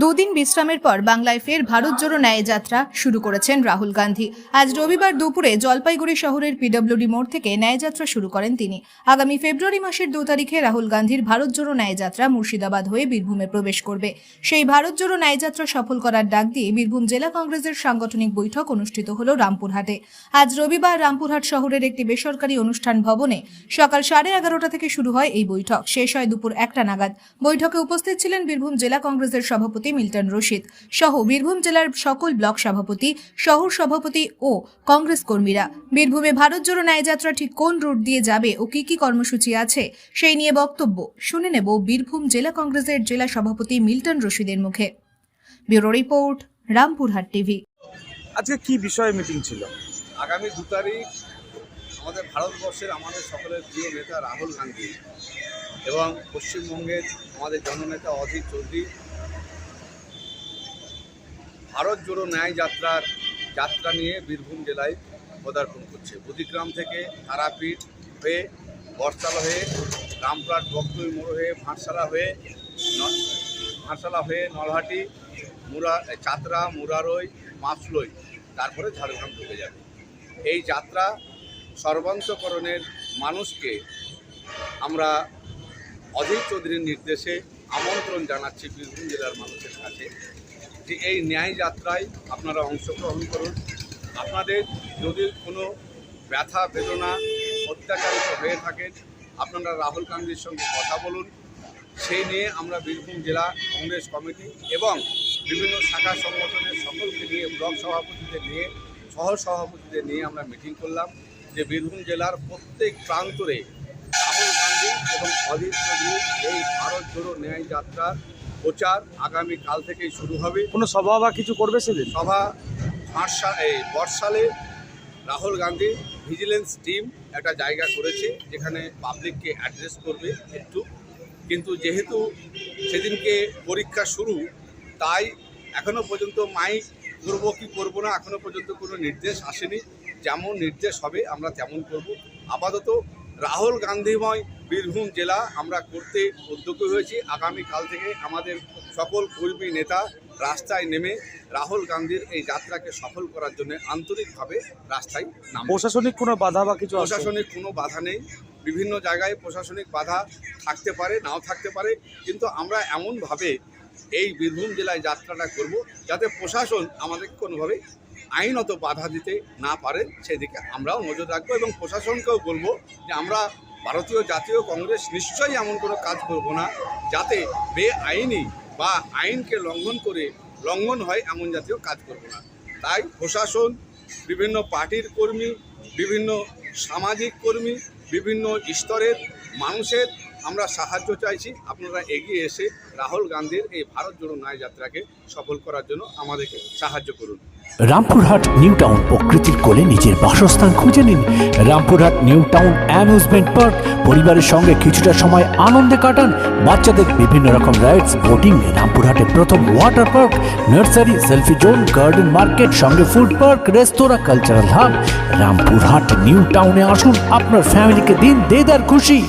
দুদিন বিশ্রামের পর বাংলায় ফের ভারত জোড়ো ন্যায় যাত্রা শুরু করেছেন রাহুল গান্ধী। আজ রবিবার দুপুরে জলপাইগুড়ি শহরের পিডব্লিউডি মোড় থেকে ন্যায় যাত্রা শুরু করেন তিনি। আগামী ফেব্রুয়ারি মাসের দু তারিখে রাহুল গান্ধীর ভারত জোড়ো ন্যায় যাত্রা মুর্শিদাবাদ হয়ে বীরভূমে প্রবেশ করবে। সেই ভারত জোড়ো ন্যায় যাত্রা সফল করার ডাক দিয়ে বীরভূম জেলা কংগ্রেসের সাংগঠনিক বৈঠক অনুষ্ঠিত হল রামপুরহাটে। আজ রবিবার রামপুরহাট শহরের একটি বেসরকারি অনুষ্ঠান ভবনে সকাল সাড়ে এগারোটা থেকে শুরু হয় এই বৈঠক। শেষ হয় দুপুর একটা নাগাদ। বৈঠকে উপস্থিত ছিলেন বীরভূম জেলা কংগ্রেসের সভাপতি মিল্টন রশিদ সহ বীরভূম জেলার সকল ব্লক সভাপতি শহর সভাপতি ও কংগ্রেস কর্মীরা। বীরভূমে ভারত জোড়ো ন্যায়যাত্রা ঠিক কোন রুট দিয়ে যাবে ও কি কি কর্মসূচি আছে সেই নিয়ে বক্তব্য শুনে নেব বীরভূম জেলা কংগ্রেসের জেলা সভাপতি মিল্টন রশিদের মুখে। Bureau report Rampurhat TV. আজকে কি বিষয়ে মিটিং ছিল? আগামী দু তারিখ আমাদের ভারতবর্ষের আমাদের সকলের প্রিয় নেতা রাহুল গান্ধী এবং পশ্চিমবঙ্গের আমাদের জননেতা অধীর চৌধুরী ভারত জোড়ো ন্যায় যাত্রার যাত্রা নিয়ে বীরভূম জেলায় পদার্পণ করছে। বুদিগ্রাম থেকে তারাপীঠ হয়ে বরসালা হয়ে রামপুরহাট বক্তই মোড় হয়ে ভাটশালা হয়ে ভাটশালা হয়ে নলহাটি, মুরা চাতরা, মুরারই, মাছলই, তারপরে ঝাড়গ্রাম ঢুকে যাবে। এই যাত্রা সর্বান্তকরণের মানুষকে আমরা অধীর চৌধুরীর নির্দেশে আমন্ত্রণ জানাচ্ছি বীরভূম জেলার মানুষের কাছে। যে এই ন্যায় যাত্রায় আপনারা অংশগ্রহণ করুন। আপনাদের যদি কোনো ব্যথা, বেদনা অত্যাচারিত হয়ে থাকেন আপনারা রাহুল গান্ধীর সঙ্গে কথা বলুন। সেই নিয়ে আমরা বীরভূম জেলা কংগ্রেস কমিটি এবং বিভিন্ন শাখা সংগঠনের সকলকে নিয়ে, ব্লক সভাপতিদের নিয়ে, সহ সভাপতিদের নিয়ে আমরা মিটিং করলাম যে বীরভূম জেলার প্রত্যেক প্রান্তরে রাহুল গান্ধী এবং অধীর চৌধুরী এই ভারত জোড়ো ন্যায় যাত্রার প্রচার আগামী কাল থেকেই শুরু হবে। কোনো সভা বা কিছু করবে সেদিন? সভা এই বর্ষালে রাহুল গান্ধী ভিজিলেন্স টিম একটা জায়গা করেছে যেখানে পাবলিককে অ্যাড্রেস করবে একটু। কিন্তু যেহেতু সেদিনকে পরীক্ষা শুরু তাই এখনও পর্যন্ত মাইক করব কি করব না এখনও পর্যন্ত কোনো নির্দেশ আসেনি। যেমন নির্দেশ হবে আমরা তেমন করব। আপাতত রাহুল গান্ধীময় বীরভূম জেলা আমরা করতে উদ্যোগী হয়েছি। আগামী কাল থেকে আমাদের সকল কর্মী নেতা রাস্তায় নেমে রাহুল গান্ধীর এই যাত্রাকে সফল করার জন্য আন্তরিকভাবে রাস্তায় নাম প্রশাসনিক কোনো বাধা বা কিছু? প্রশাসনিক কোনো বাধা নেই। বিভিন্ন জায়গায় প্রশাসনিক বাধা থাকতে পারে নাও থাকতে পারে। কিন্তু আমরা এমনভাবে এই বীরভূম জেলায় যাত্রাটা করব যাতে প্রশাসন আমাদের কোনোভাবে আইনত বাধা দিতে না পারে। সেদিকে আমরাও নজর রাখব এবং প্রশাসনকেও বলব যে আমরা ভারতীয় জাতীয় কংগ্রেস নিশ্চয়ই এমন কোনো কাজ করব না, যাতে বেআইনি বা আইনকে লঙ্ঘন করে লঙ্ঘন হয় এমন জাতীয় কাজ করব না। তাই প্রশাসন, বিভিন্ন পার্টির কর্মী, বিভিন্ন সামাজিক কর্মী, বিভিন্ন স্তরের মানুষের আমরা সাহায্য চাইছি আপনারা এগিয়ে এসে রাহুল গান্ধীর এই ভারত জোড়ো ন্যায় যাত্রাকে সফল করার জন্য আমাদেরকে সাহায্য করুন। রামপুরহাট, নিউ টাউন প্রকৃতির কোলে নিজের বাসস্থান খুঁজে নিন। Rampurhat, new town amusement park, পরিবারের সঙ্গে কিছুটা সময় আনন্দে কাটান। বাচ্চাদের বিভিন্ন রকম রাইডস, বোটিং, রামপুরহাটে প্রথম water park, nursery, selfie zone, garden market, সঙ্গে food park, restaurant, cultural hub. Rampurhat, new টাউনে আসুন, আপনার ফ্যামিলিকে দিন, দেদার খুশি।